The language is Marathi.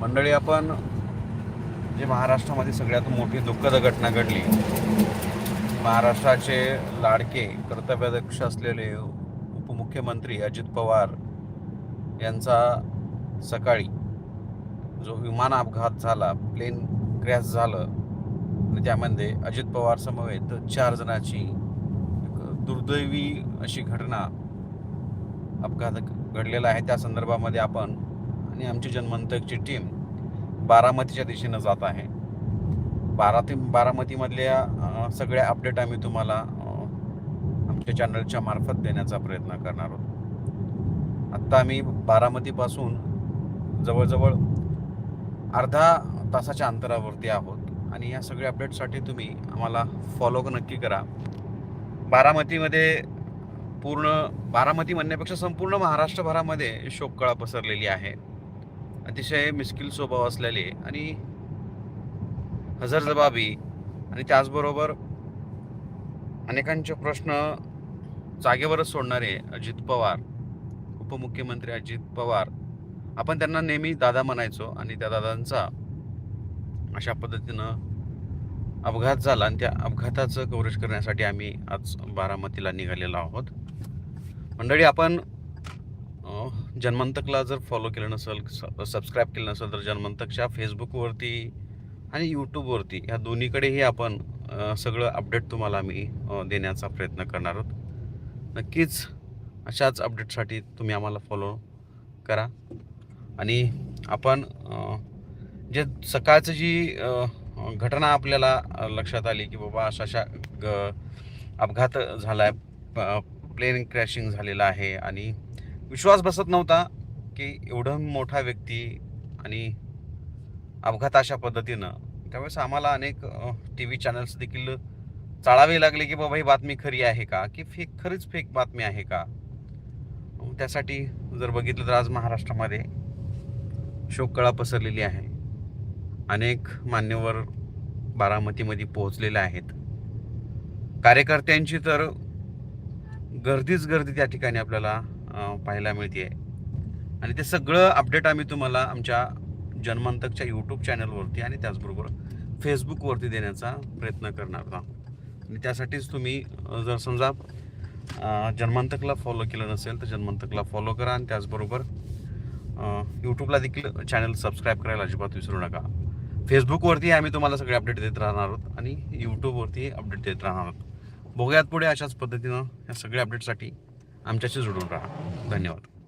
मंडळी आपण जे महाराष्ट्रामध्ये सगळ्यात मोठी दुःखद घटना घडली महाराष्ट्राचे लाडके कर्तव्याध्यक्ष असलेले उपमुख्यमंत्री अजित पवार यांचा सकाळी जो विमान अपघात झाला प्लेन क्रॅश झालं त्यामध्ये अजित पवार समवेत चार जणांची एक दुर्दैवी अशी घटना अपघात घडलेला आहे. त्या संदर्भामध्ये आपण आणि आमची जनमंतकची टीम बारामतीच्या दिशेनं जात आहे. बाराती बारामतीमधल्या सगळ्या अपडेट आम्ही तुम्हाला आमच्या चॅनलच्या मार्फत देण्याचा प्रयत्न करणार आहोत. आत्ता आम्ही बारामतीपासून जवळजवळ अर्धा तासाच्या अंतरावरती आहोत. आणि या सगळ्या अपडेटसाठी तुम्ही आम्हाला फॉलो नक्की करा. बारामतीमध्ये पूर्ण बारामती म्हणण्यापेक्षा संपूर्ण महाराष्ट्रभरामध्ये शोककळा पसरलेली आहे. अतिशय मिस्किल स्वभाव असलेले आणि हजरजबाबी आणि त्याचबरोबर अनेकांचे प्रश्न जागेवरच सोडणारे अजित पवार उपमुख्यमंत्री अजित पवार आपण त्यांना नेहमी दादा म्हणायचो आणि त्या दादांचा अशा पद्धतीनं अपघात झाला आणि त्या अपघाताचं कव्हरेज करण्यासाठी आम्ही आज बारामतीला निघालेलो आहोत. मंडळी आपण जन्मंतकला जर फॉलो केलं नसेल सबस्क्राईब केलं नसेल तर जन्मंतकच्या फेसबुकवरती आणि यूट्यूबवरती ह्या दोन्हीकडेही आपण सगळं अपडेट तुम्हाला आम्ही देण्याचा प्रयत्न करणार आहोत. नक्कीच अशाच अपडेटसाठी तुम्ही आम्हाला फॉलो करा. आणि आपण जे सकाळचं जी घटना आपल्याला लक्षात आली की बाबा अशा अशा ग अपघात झाला आहे प्लेन क्रॅशिंग झालेला आहे आणि विश्वास बसत नव्हता की एवढं मोठा व्यक्ती आणि अपघात अशा पद्धतीनं त्यावेळेस आम्हाला अनेक टी व्ही चॅनल्स देखील चाळावे लागले की बाबा ही बातमी खरी आहे का? की फेक खरीच फेक बातमी आहे का? त्यासाठी जर बघितलं तर आज महाराष्ट्रामध्ये शोककळा पसरलेली आहे. अनेक मान्यवर बारामतीमध्ये पोहोचलेले आहेत. कार्यकर्त्यांची तर गर्दीच गर्दी त्या ठिकाणी आपल्याला पाहायला मिळते आणि ते सगळं अपडेट आम्ही तुम्हाला आमच्या जन्मांतकच्या यूट्यूब चॅनलवरती आणि त्याचबरोबर फेसबुकवरती देण्याचा प्रयत्न करणार आहोत. आणि त्यासाठीच तुम्ही जर समजा जन्मांतकला फॉलो केलं नसेल तर जन्मांतकला फॉलो करा आणि त्याचबरोबर यूट्यूबला देखील चॅनल सबस्क्राईब करायला अजिबात विसरू नका. फेसबुकवरती आम्ही तुम्हाला सगळे अपडेट देत राहणार आहोत आणि यूट्यूबवरती अपडेट देत राहणार आहोत. बघूयात पुढे अशाच पद्धतीनं या सगळ्या अपडेटसाठी आमच्याशी जोडून राहा. धन्यवाद.